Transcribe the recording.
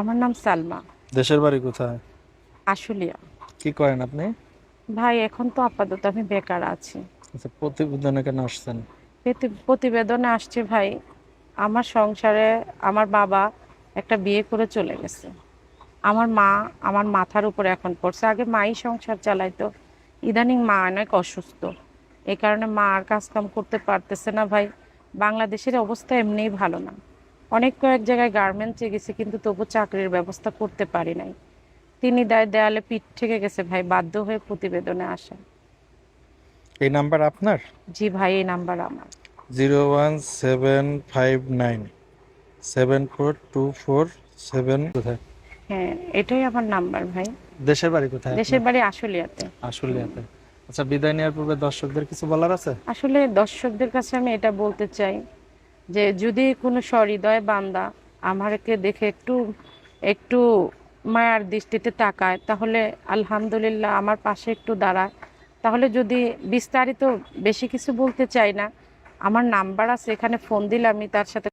আমার নাম সালমা। দেশের বাড়ি কোথায়? আশুলিয়া। কি করেন আপনি? ভাই এখন তো আপাতত আমি বেকার আছি। আচ্ছা প্রতিবেদনে কেন আসছেন? প্রতিবেদনে আসছে ভাই আমার সংসারে আমার বাবা একটা বিয়ে করে চলে গেছে। আমার মা আমার মাথার উপরে এখন পড়ছে। আগে মাই সংসার চালাইতো ইদানিং মা অনেক অসুস্থ। এই কারণে মা আর কাজকাম করতে পারতেছে না ভাই। বাংলাদেশের অবস্থা এমনিই ভালো না। অনেক কয়েক জায়গায় গার্মেন্টসে গেছে কিন্তু তবু চাকরির ব্যবস্থা করতে পারি নাই। তিনি দায় দেয়ালে পিঠ থেকে গেছে ভাই বাধ্য হয়ে প্রতিবেদনে আসা এই নাম্বার আপনার? জি ভাই এই নাম্বার আমার। Zero one seven five nine seven four two four seven. কোথায়? হ্যাঁ এটাই আমার নাম্বার ভাই। দেশের বাড়ি কোথায়? দেশের বাড়ি আশুলিয়াতে। আসলিয়াতে আচ্ছা বিদায় নেওয়ার পূর্বে দর্শকদের কিছু বলার আছে? আসলে দর্শকদের কাছে আমি এটা বলতে চাই যে যদি কোনো সহৃদয় বান্দা আমারকে দেখে একটু একটু মায়ার দৃষ্টিতে তাকায়, তাহলে আলহামদুলিল্লাহ আমার পাশে একটু দাঁড়ায়। তাহলে যদি বিস্তারিত বেশি কিছু বলতে চাই না, আমার নাম্বার আছে, এখানে ফোন দিলে আমি তার সাথে